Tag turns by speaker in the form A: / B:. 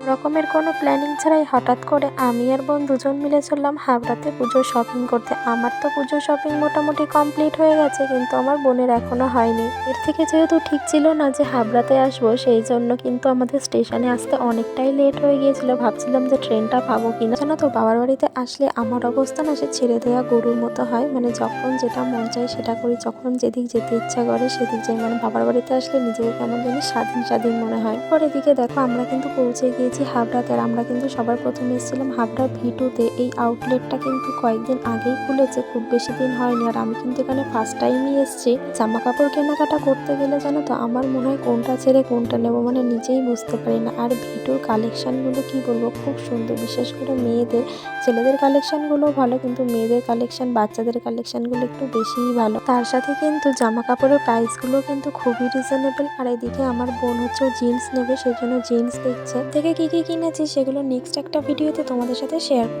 A: রকমের কোনো প্ল্যানিং ছাড়াই হঠাৎ করে আমি আর বোন দুজন মিলে চললাম হাবড়াতে পুজোর শপিং করতে। আমার তো পুজোর শপিং মোটামুটি কমপ্লিট হয়ে গেছে, কিন্তু আমার বোনের এখনও হয়নি। এর থেকে যেহেতু ঠিক ছিল না যে হাবড়াতে আসব, সেই জন্য কিন্তু আমাদের স্টেশনে আসতে অনেকটাই লেট হয়ে গিয়েছিল। ভাবছিলাম যে ট্রেনটা পাবো কিনা। জানো তো, বাবার বাড়িতে আসলে আমার অবস্থা না সে ছেড়ে দেওয়া গরুর মতো হয়। মানে যখন যেটা মন চায় সেটা করি, যখন যেদিক যেতে ইচ্ছা করে সেদিক যাই। মানে বাবার বাড়িতে আসলে নিজেকে কেমন জানি স্বাধীন স্বাধীন মনে হয়। পরে এদিকে দেখো আমরা কিন্তু পৌঁছে গিয়েছি হাবড়াতে আর আমরা কিন্তু সবার প্রথমে এসেছিলাম হাবড়ার ভিটুতে। এই আউটলেটটা কিন্তু কয়েকদিন আগেই খুলেছে, খুব বেশি দিন হয়নি। আর আমি কিন্তু এখানে ফার্স্ট টাইমই এসেছি। জামা কাপড় কেনাকাটা করতে গেলে জানো তো, আমার মনে হয় কোনটা ছেড়ে কোনটা নেব মানে নিজেই বুঝতে পারি না। আর ভিটুর কালেকশানগুলো কি বলব, খুব সুন্দর। বিশেষ করে মেয়েদের। ছেলেদের কালেকশনগুলো ভালো, কিন্তু মেয়েদের কালেকশন বাচ্চাদের কালেকশানগুলো একটু বেশিই ভালো। তার সাথে কিন্তু জামা কাপড়ের প্রাইসগুলো কিন্তু খুবই রিজনেবল আর এদিকে আমার বোন হচ্ছে জিন্স নেবে, সেই জন্য জিন্স দেখছে। থেকে কি কী কিনেছি সেগুলো নেক্সট একটা ভিডিওতে তোমাদের সাথে শেয়ার